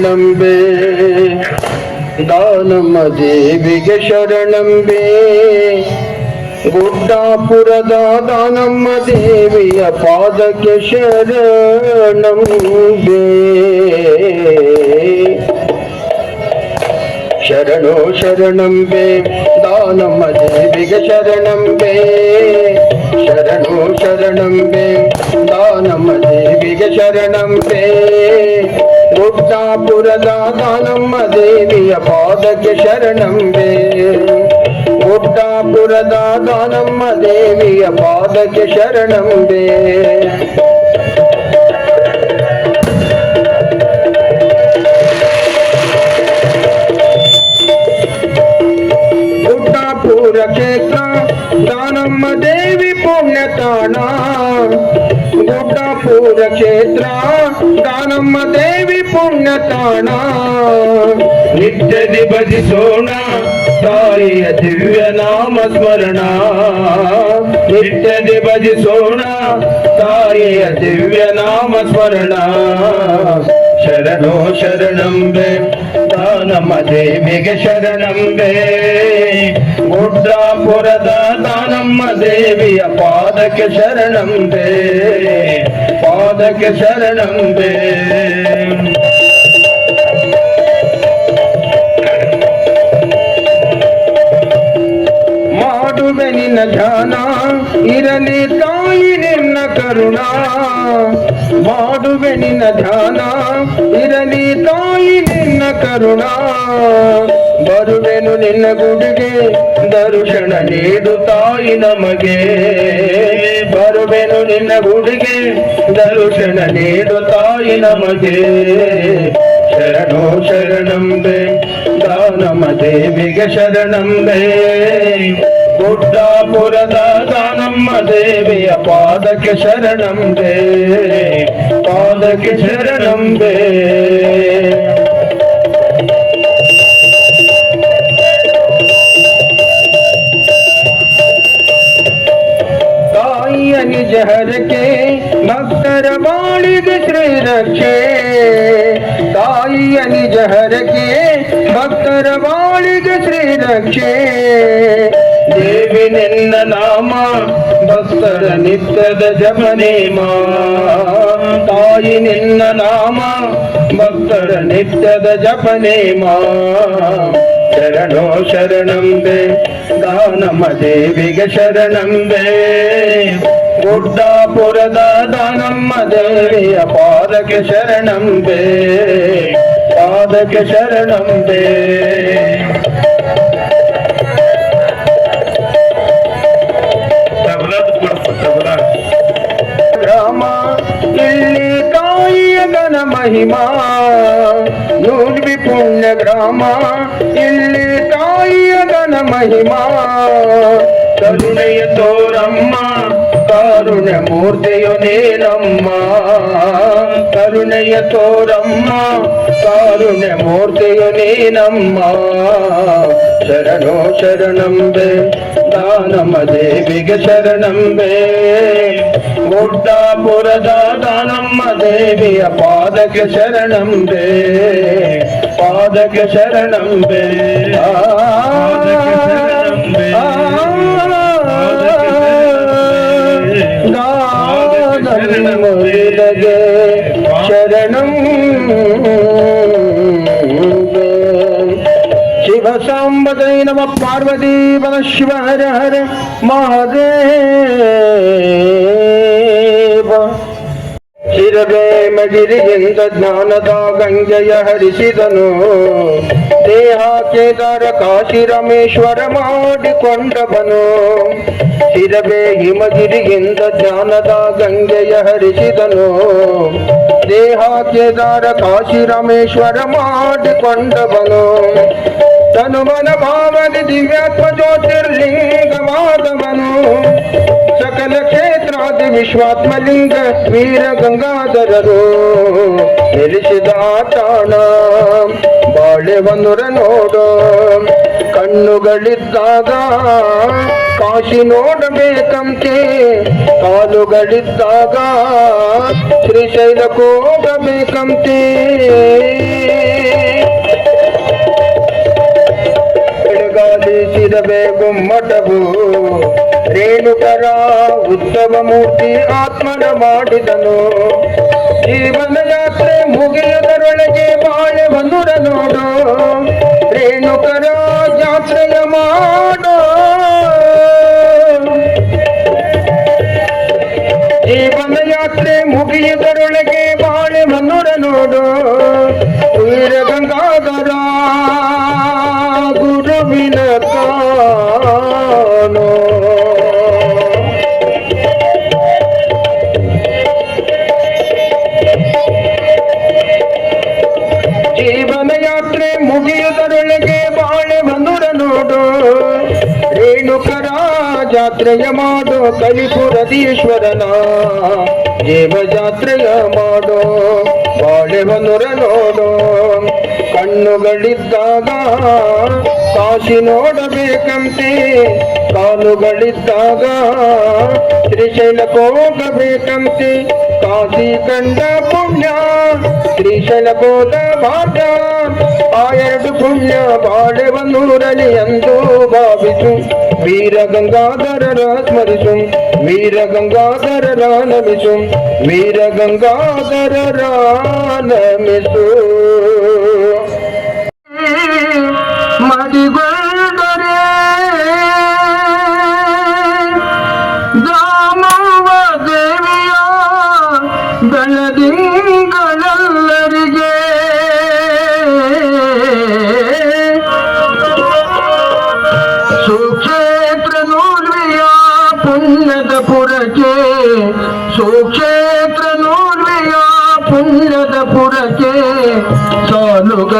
ನಂಬೆ ದಾನಮ್ಮ ದೇವಿಗೆ ಶರಣಂಬೆ ಗುಡ್ಡಾಪುರದ ದಾನಮ್ಮ ದೇವಿಯ ಪಾದಕ್ಕೆ ಶರಣಂಬೆ. ശരണോ ശരണം വേ ദാനം അജൈവിക ശരണം വേ ശരണോ ശരണം വേ ദാനം അജൈവിക ശരണം വേ ഗുപ്താപുരദാനം ദേവിയ പാദക ശരണം വേ ഗുപ്താപുരദാനം ദേവിയ പാദക ശരണം വേ रचेता दानम देवी पुण्यताना गोटापूर क्षेत्र दानम देवी पुण्यताण नित्य दिवज सोना तारिय दिव्य नाम स्मरण नित्य दिवज सोना तारिय दिव्य नाम स्मरण शरणो शरणम ಶರಣಂಬೆ ದಾನಮ್ಮ ದೇವಿಗೆ ಶರಣಂಬೆ ಗುಡ್ಡಾಪುರದ ನಮ್ಮ ದೇವಿಯ ಪಾದಕ್ಕೆ ಶರಣಂಬೆ ಪಾದಕ್ಕೆ ಶರಣಂಬೆ ಧ್ಯಾನ ಇರಲಿ ತಾಯಿ ನಿನ್ನ ಕರುಣ. ಮಾಡುವೆ ನಿನ್ನ ಧ್ಯಾನ ಇರಲಿ ತಾಯಿ ನಿನ್ನ ಕರುಣ. ಬರುವೆನು ನಿನ್ನ ಗುಡಿಗೆ, ದರ್ಶನ ನೀಡು ತಾಯಿ ನಮಗೆ. ಬರುವೆನು ನಿನ್ನ ಗುಡಿಗೆ, ದರ್ಶನ ನೀಡು ತಾಯಿ ನಮಗೆ. ಶರಣೋ ಶರಣಂಬೆ, ದಾನಮ ದೇವಿಗೆ ಶರಣಂಬೆ. ಗುಡ್ಡಾಪುರದ ದಾನಮ್ಮ ದೇವಿಯ ಪಾದಕ್ಕೆ ಶರಣಂಬೆ ಪಾದಕ್ಕೆ ಶರಣಂಬೆ ತಾಯಿಯ ನಿಜ ಹರಕೆ, ಭಕ್ತರ ಬಾಳಿಗೆ ಶ್ರೀರಕ್ಷೆ ತಾಯಿಯ ನಿಜ ಹರಕೆ, ಭಕ್ತರ ಬಾಳಿಗೆ ಶ್ರೀರಕ್ಷೆ ನಿನ್ನ ನಾಮ, ಭಕ್ತರ ನಿತ್ಯದ ಜಪನೇಮ ತಾಯಿ ನಿನ್ನ ನಾಮ, ಭಕ್ತರ ನಿತ್ಯದ ಜಪನೇಮ ಶರಣೋ ಶರಣಂಬೆ, ದಾನಮ ದೇವಿಗೆ ಶರಣಂಬೆ. ಗುಡ್ಡಾಪುರದ ದಾನಮ್ಮ ದೇವಿಯ ಪಾದಕ್ಕೆ ಶರಣಂಬೆ. ಪಾದಕ್ಕೆ ಶರಣಂಬೆ. ರಾಮ ಇಲ್ಲಿ ತಾಯಿಯ ಗಣ ಮಹಿಮಾ ನೂರ್ವಿ ಪುಣ್ಯ ಗ್ರಾಮ ಇಲ್ಲಿ ತಾಯಿಯ ಗಣ ಮಹಿಮಾ ಕರುಣೆಯ ತೋರಮ್ಮ ಕಾರುಣ್ಯ ಮೂರ್ತಿಯು ನೀನಮ್ಮ ಕರುಣೆಯ ತೋರಮ್ಮ ಕಾರುಣ್ಯ ಮೂರ್ತಿಯು ನೀನಮ್ಮ ಶರಣೋ ಶರಣಂಬೆ ದಾನಮ ದೇವಿಗೆ ಶರಣಂಬೆ ಗುಡ್ಡಾಪುರದ ದಾನಮ್ಮ ದೇವಿಯ ಪಾದಕ್ಕೆ ಶರಣಂಬೆ ಪಾದಕ್ಕೆ ಶರಣಂಬೆ ಪಾದಕ್ಕೆ ದಾನಮಗೆ ಶರಣಂ ಶಿವ ಸಾಂಬದೈ ನಮ ಪಾರ್ವತಿ ಬಲ ಶಿವ ಹರ ಹರ ಮಹಾದೇವ. ಶಿರವೇ ಮಗಿರಿಯಿಂದ ಜ್ಞಾನದ ಗಂಗೆಯ ಹರಿಸಿದನು. ದೇಹ ಕೇದಾರ ಕಾಶಿ ರಮೇಶ್ವರ ಮಾಡಿಕೊಂಡವನು. ಶಿರವೇ ಹಿಮಗಿರಿಯಿಂದ ಜ್ಞಾನದ ಗಂಗೆಯ ಹರಿಸಿದನು. ದೇಹ ಕೇದಾರ ಕಾಶಿ ರಮೇಶ್ವರ ಮಾಡಿಕೊಂಡವನು. ತನುಮನ ಭಾವನೆ ದಿವ್ಯಾತ್ಮ ಜ್ಯೋತಿರ್ಲಿಂಗವಾದವನು. ವಿಶ್ವಾತ್ಮಲಿಂಗ ವೀರ ಗಂಗಾಧರರು ನೆಲೆಸಿದ ತಾಣ ಬಾಳೆ ಬಂದುರ ನೋಡು, ಕಣ್ಣುಗಳಿದ್ದಾಗ ಕಾಶಿ ನೋಡಬೇಕಂತೆ. ಕಾಲುಗಳಿದ್ದಾಗ ಶ್ರೀಶೈಲಕ್ಕೆ ಹೋಗಬೇಕಂತೆ ಬೆಳಗಾಲಿ ಸಿರಬೆ ಗುಮ್ಮಟವು ರೇಣುಕರ ಉತ್ತಮ ಮೂರ್ತಿ ಆತ್ಮನ ಮಾಡಿದನು. ಜೀವನ ಯಾತ್ರೆ ಮುಗಿಯದರೊಳಗೆ ಬಾಳೆ ಬಂದುರ ನೋಡು. ರೇಣುಕರ ಜಾತ್ರೆಯ ಮಾಡೋ. ಜೀವನ ಯಾತ್ರೆ ಮುಗಿಯುವುದರೊಳಗೆ ಬಾಳೆ ಬಂದುರ ನೋಡು. ವೀರ ಗಂಗಾಧರ ಜಾತ್ರೆಯ ಮಾಡೋ ಕಲಿಪುರದೀಶ್ವರನ ಜೀವ ಜಾತ್ರೆಯ ಮಾಡೋ ಬಾಳೆವನುರ ನೋಡೋ. ಕಣ್ಣುಗಳಿದ್ದಾಗ ಕಾಶಿ ನೋಡಬೇಕಂತೆ. ಕಾಲುಗಳಿದ್ದಾಗ ತ್ರಿಶೈಲಕ್ಕೆ ಹೋಗಬೇಕಂತೆ. ಕಾಶಿ ಕಂಡ ಪುಣ್ಯ ತ್ರಿಶೈಲಕೋದ ಭಾಗ್ಯ. ಆ ಎರಡು ಪುಣ್ಯ ಬಾಳೆ ನೂರಲಿ ಎಂದು ಭಾವಿಸು. వీర గంగాధర స్మరిచుం వీర గంగాధర నమిచుం వీర గంగాధర నమిచు మదిగో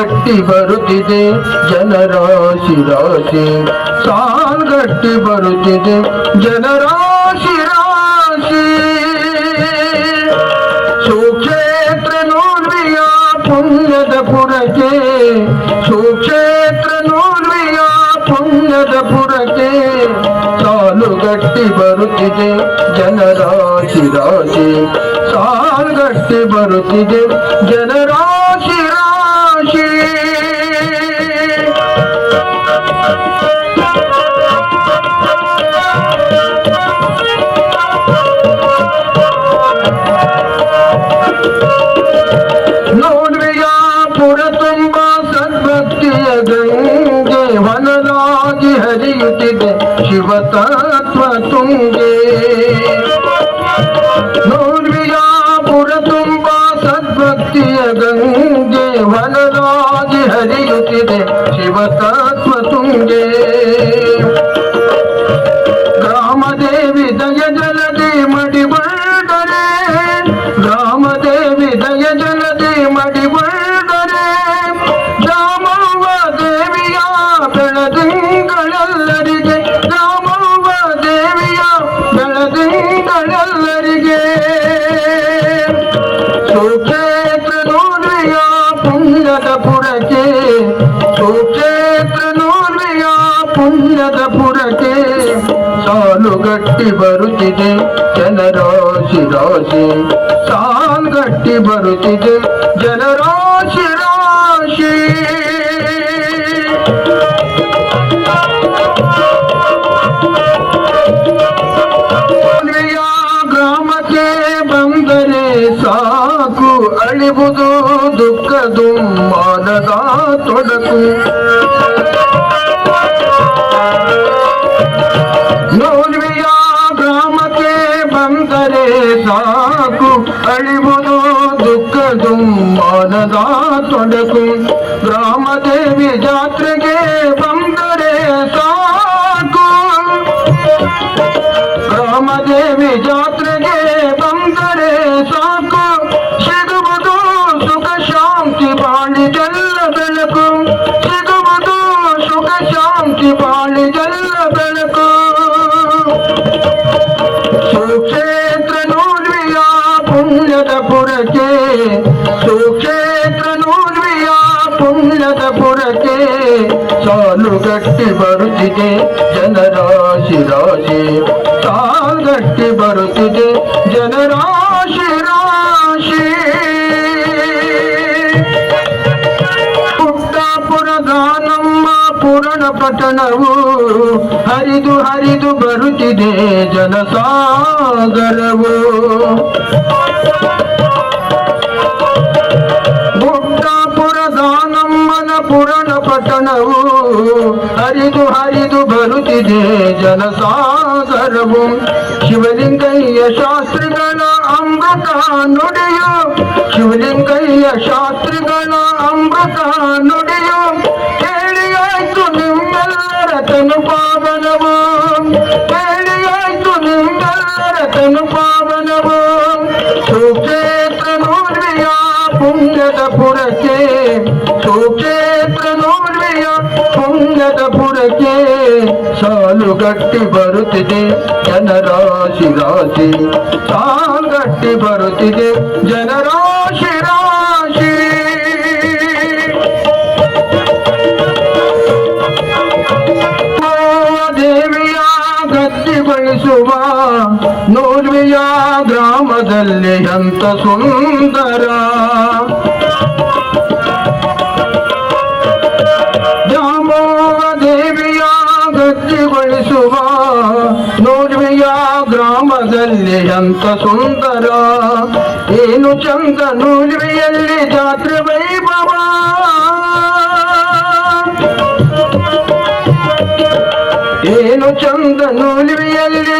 ಸಾಲುಗಟ್ಟಿ ಬರುತ್ತಿದೆ ಜನರಾಶಿ ರಾಶಿ ಸಾಲುಗಟ್ಟಿ ಬರುತ್ತಿದೆ ಜನರಾಶಿ ರಾಶಿ ಸುಕ್ಷೇತ್ರ ನೂರ್ವಿಯ ಪುಣ್ಯದ ಪುರಕ್ಕೆ ಸುಕ್ಷೇತ್ರ ನೂರ್ವಿಯ ಪುಣ್ಯದ ಪುರಕ್ಕೆ ಸಾಲುಗಟ್ಟಿ ಬರುತ್ತಿದೆ ಜನರಾಶಿ ರಾಶಿ ಸಾಲುಗಟ್ಟಿ ಬರುತ್ತಿದೆ ಜನರಾಶಿ ಪುಣ್ಯದ ಪುರಕ್ಕೆ ಸಾಲುಗಟ್ಟಿ ಬರುತ್ತಿದೆ ಜನರಾಶಿ ರಾಶಿ ಸಾಲುಗಟ್ಟಿ ಬರುತ್ತಿದೆ ಜನರಾಶಿ ರಾಶಿ ಮದುವೆಯ ಗ್ರಾಮಕ್ಕೆ ಬಂದರೆ ಸಾಕು ಅಳಿಬುದು ದುಃಖದು ಮಾನದ ತೊಡಕು రాశులు రాశి రాశి ಪುರಗಾನಮ್ಮ ಪುರಣ ಪಟ್ಟಣವು ಹರಿದು ಹರಿದು ಬರುತ್ತಿದೆ ಜನಸಾಗರವು ಪುರಗಾನಮ್ಮನ ಪುರಣ ಪಟ್ಟಣವು ಹರಿದು ಹರಿದು ಬರುತ್ತಿದೆ ಜನಸಾಗರ ಜನಸಾಗರವು ಶಿವಲಿಂಗಯ್ಯ ಶಾಸ್ತ್ರಿಗಳ ಅಮೃತ ನುಡಿಯು ಶಿವಲಿಂಗಯ್ಯ ಶಾಸ್ತ್ರಿಗಳ ಅಮೃತ ನುಡಿಯು ಕೇಳಿಯಾಯ್ತು ನಿಮ್ಮೆಲ್ಲರ ತನು ಪಾವನವು ಕೇಳಿಯಾಯ್ತು ನಿಮ್ಮೆಲ್ಲರ ತನು ಪಾವನವು ಸುಕ್ಷೇತ್ರ ನೋಡ್ರಿಯ ಪುಣ್ಯದ ಪುರಕ್ಕೆ ಸುಕ್ಷೇತ್ರ ನೋಡ್ರಿಯ ಪುಣ್ಯದ ಪುರಕ್ಕೆ ಸಾಲುಗಟ್ಟಿ ಬರುತ್ತಿದೆ ಜನರಾಶಿ ರಾಶಿ ಸಾಲುಗಟ್ಟಿ ಬರುತ್ತಿದೆ ಜನರಾಶಿ ರಾಶಿ ದೇವಿಯ ಗಟ್ಟಿಗೊಳಿಸುವ ನೋರ್ವಿಯ ಗ್ರಾಮದಲ್ಲಿ ಅಂತ ಸುಂದರ. ಅಂತ ಸುಂದರ ಏನು ಚಂದ ನೋರ್ವಿಯಲ್ಲಿ ಜಾತ್ರೆ ವೈಭವ. ಏನು ಚಂದ ನೋಲ್ವಿಯಲ್ಲಿ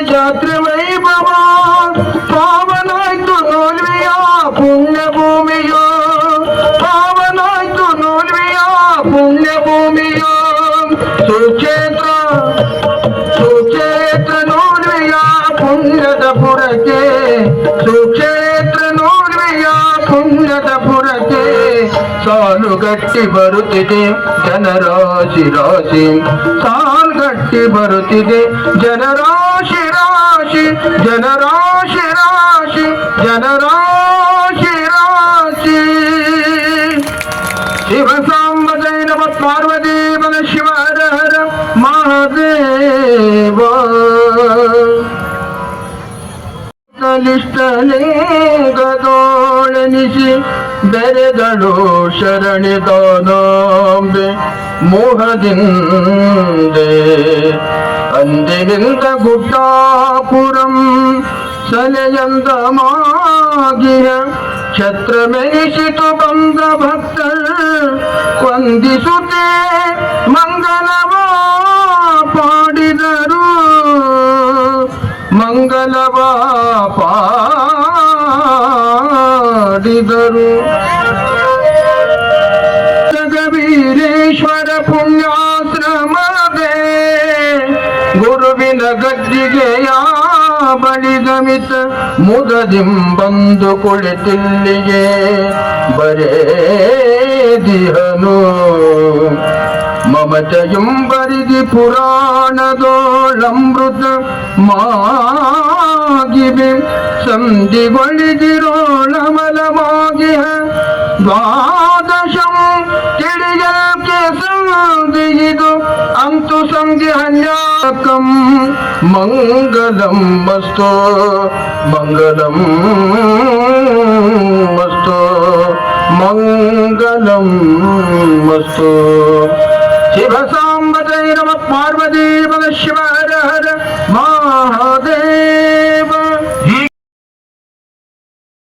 ಸಾಲುಗಟ್ಟಿ ಬರುತ್ತಿದೆ ಜನರಾಶಿ ರಾಶಿ ಸಾಲ್ಗಟ್ಟಿ ಬರುತ್ತಿದೆ ಜನರಾಶಿ ರಾಶಿ ಜನರಾಶಿ ಲಿಷ್ಟಲಿಂಗದೋಳನಿಸಿ ಬೆರೆದಳು ಶರಣಿದಾನಾಂಬೆ ಮೋಹದಿಂದೆ. ಅಂದಿನಿಂದ ಗುಡ್ಡಾಪುರಂ ಸಲೆಯಂದ ಮಾಗಿಯ ಛತ್ರಮೆನಿಸಿತು ಬಂದ ಭಕ್ತರ್. ವಂದಿಸುತ್ತೆ ಮಂಗಲವ ಪಾಡಿದರು. ಮಂಗಲವ ಪಾಡಿದರು ಜಗವೀರೇಶ್ವರ ಪುಣ್ಯಾಶ್ರಮದೇ ಗುರುವಿನ ಗದ್ದಿಗೆಯ ಬಳಿಗಮಿತ ಮುದದಿಂಬಂದು ಕುಳಿತಿಲ್ಲಿಗೆ ಬರೇದಿಹನು മമതയും പരിധി പുരാണതോളമൃത മാകിവി സന്ധി വഴിതിരോളമലമാകിയ ദ്വാദശം തിരിയൽ കേസന്ധിയിതു അന്തു സന്ധ്യഹന്യാക്കം മംഗളം മസ്തോ മംഗളം മസ്തോ മംഗളം മസ്തോ శివ సాంబ నమ పార్వతీ శివ హర హర మహాదేవ